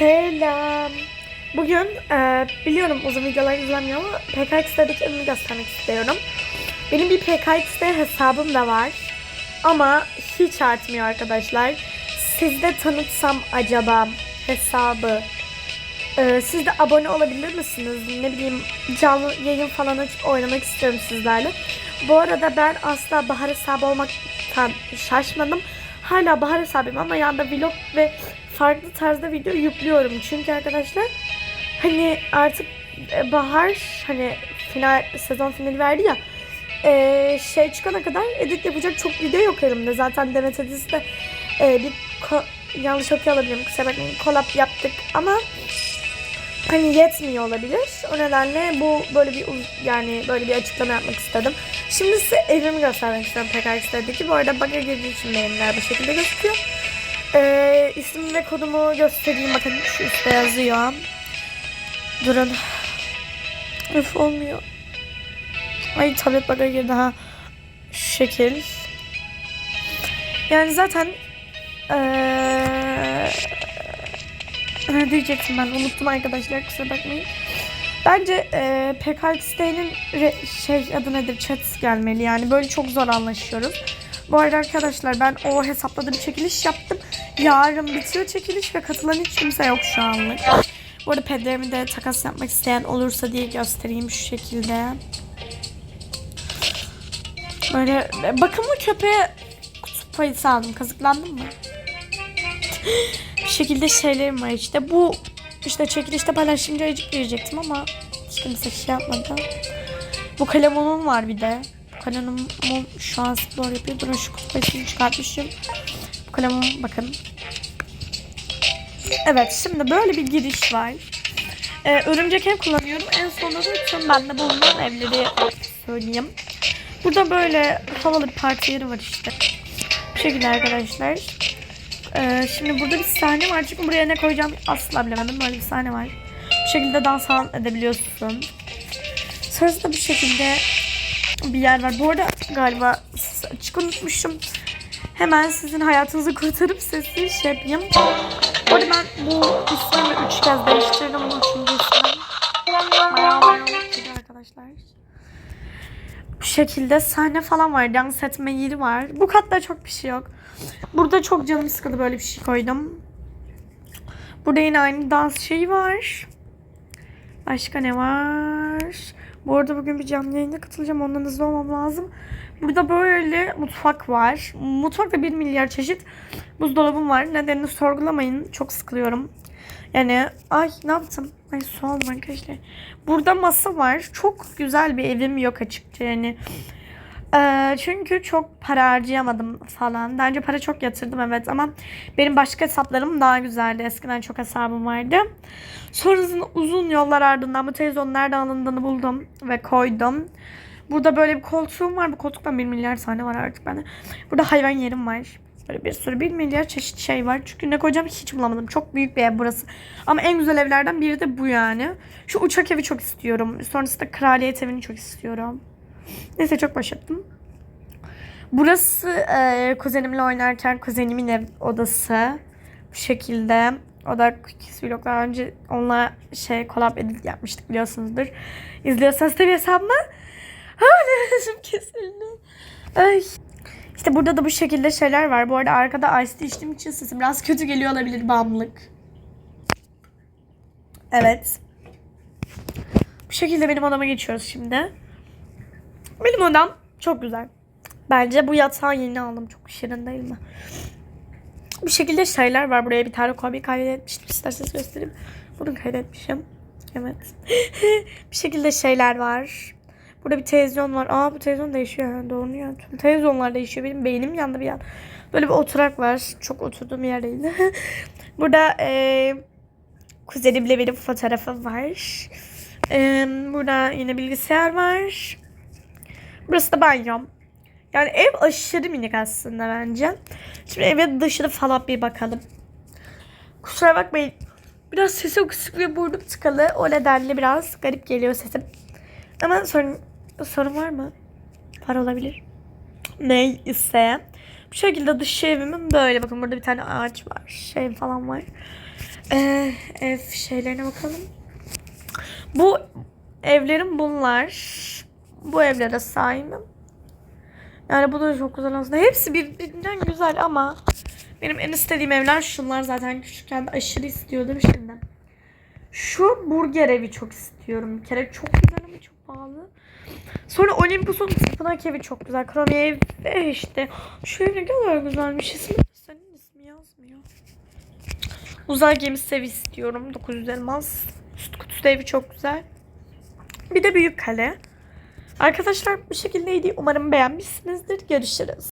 Selam. Bugün e, biliyorum uzun videolar izlemiyor ama PKX'deki ürünü göstermek istiyorum. Benim bir PKX'de hesabım da var. Ama hiç artmıyor arkadaşlar. Sizde tanıtsam acaba hesabı? E, siz de abone olabilir misiniz? Ne bileyim canlı yayın falan açıp oynamak istiyorum sizlerle. Bu arada ben asla bahar hesabı olmaktan şaşmadım. Hala bahar hesabıyım ama yanında vlog ve farklı tarzda video yüklüyorum. Çünkü arkadaşlar hani artık e, bahar hani final sezon finali verdi ya e, şey çıkana kadar edit yapacak çok video yok elimde. Zaten Demet Edis'te e, bir yanlış okuyor olabilirim kusura bakmayın collab yaptık ama hani yetmiyor olabilir. O nedenle bu böyle bir yani böyle bir açıklama yapmak istedim. Şimdi size evimi göstermek istiyorum PKX'deki. Bu arada bug'a girdiği için benimler bu şekilde gözüküyor. Ee, isim ve kodumu göstereyim. Bakın şu üstte yazıyor. Durun. Öf olmuyor. Ay tablet bug'a girdi ha. Şu şekil. Yani zaten ee, ne diyecektim ben unuttum arkadaşlar kusura bakmayın. Bence e, PKX'nin şey adı nedir chat gelmeli yani böyle çok zor anlaşıyoruz. Bu arada arkadaşlar ben o hesapladığım çekiliş yaptım. Yarın bitiyor çekiliş ve katılan hiç kimse yok şu anlık. Bu arada pederimi de takas yapmak isteyen olursa diye göstereyim şu şekilde. Böyle bakımlı köpeğe kutup payısı aldım. Kazıklandım mı? bir şekilde şeylerim var işte. Bu işte çekilişte paylaşımcı ayıcık verecektim ama hiç kimse şey yapmadı. Bu kalemonum var bir de. Bu kalemon şu an spor yapıyor. Durun şu kutu payısını çıkartmışım. Bu kalemon bakın. Evet şimdi böyle bir giriş var. Ee, örümcek ev kullanıyorum. En sonunda da tüm bende bulunan evleri söyleyeyim. Burada böyle havalı bir parti yeri var işte. Bu şekilde arkadaşlar. Ee, şimdi burada bir sahne var. Çünkü buraya ne koyacağım asla bilemedim. Böyle bir sahne var. Bu şekilde dans edebiliyorsun. Sonrasında bu şekilde bir yer var. Bu arada galiba açık unutmuşum. Hemen sizin hayatınızı kurtarıp sesi şey yapayım. Bu arada ben bu ismimi üç kez değiştirdim. Bu üçüncü ismim. Arkadaşlar. Bu şekilde sahne falan var. Dans etme yeri var. Bu katta çok bir şey yok. Burada çok canım sıkıldı böyle bir şey koydum. Burada yine aynı dans şeyi var. Başka ne var? Bu arada bugün bir canlı yayına katılacağım. Ondan hızlı olmam lazım. Burada böyle mutfak var. Mutfakta bir milyar çeşit buzdolabım var. Nedenini sorgulamayın. Çok sıkılıyorum. Yani ay ne yaptım? Ay su aldım arkadaşlar. Burada masa var. Çok güzel bir evim yok açıkça yani. Ee, çünkü çok para harcayamadım falan. Daha önce para çok yatırdım evet ama benim başka hesaplarım daha güzeldi. Eskiden çok hesabım vardı. Sonrasında uzun yollar ardından bu televizyonun nereden alındığını buldum ve koydum. Burada böyle bir koltuğum var. Bu koltuktan bir milyar tane var artık bende. Burada hayvan yerim var. Böyle bir sürü bir milyar çeşit şey var. Çünkü ne koyacağım hiç bulamadım. Çok büyük bir ev burası. Ama en güzel evlerden biri de bu yani. Şu uçak evi çok istiyorum. Sonrasında kraliyet evini çok istiyorum. Neyse çok başlattım. Burası e, kuzenimle oynarken kuzenimin ev odası. Bu şekilde. O da Cookies Vlog'dan önce onunla şey collab edit yapmıştık biliyorsunuzdur. İzliyorsanız tabii hesabımı. Ha nefesim kesildi. Ay. İşte burada da bu şekilde şeyler var. Bu arada arkada ice içtiğim için sesim biraz kötü geliyor olabilir bağımlılık. Evet. Bu şekilde benim odama geçiyoruz şimdi. Benim odam çok güzel. Bence bu yatağı yeni aldım. Çok şirin değil mi? Bu şekilde şeyler var. Buraya bir tane kobi kaydetmiştim. İsterseniz göstereyim. Bunu kaydetmişim. Evet. bir şekilde şeyler var. Burada bir televizyon var. Aa bu televizyon değişiyor. Ha, doğru ya. Tüm televizyonlar değişiyor. Benim beynim yandı bir an. Böyle bir oturak var. Çok oturduğum yer değil. Burada e, kuzenimle benim fotoğrafım var. E, burada yine bilgisayar var. Burası da banyom. Yani ev aşırı minik aslında bence. Şimdi evin dışına falan bir bakalım. Kusura bakmayın. Biraz sesim kısık ve burnum tıkalı. O nedenle biraz garip geliyor sesim. Ama sorun, sorun var mı? Var olabilir. Neyse. Bu şekilde dış evimin böyle. Bakın burada bir tane ağaç var. Şey falan var. Ee, ev şeylerine bakalım. Bu evlerim bunlar. Bu evlere sahibim. Yani bu da çok güzel aslında. Hepsi birbirinden güzel ama benim en istediğim evler şunlar zaten küçükken de aşırı istiyordum şimdi. Şu burger evi çok istiyorum. Bir kere çok güzel ama çok pahalı. Sonra Olympus'un tapınak evi çok güzel. Kromi ev ve işte. Şu ev ne kadar güzelmiş. İsmi senin ismi yazmıyor. Uzay gemisi evi istiyorum. 900 elmas. Süt kutusu evi çok güzel. Bir de büyük kale. Arkadaşlar bu şekildeydi. Umarım beğenmişsinizdir. Görüşürüz.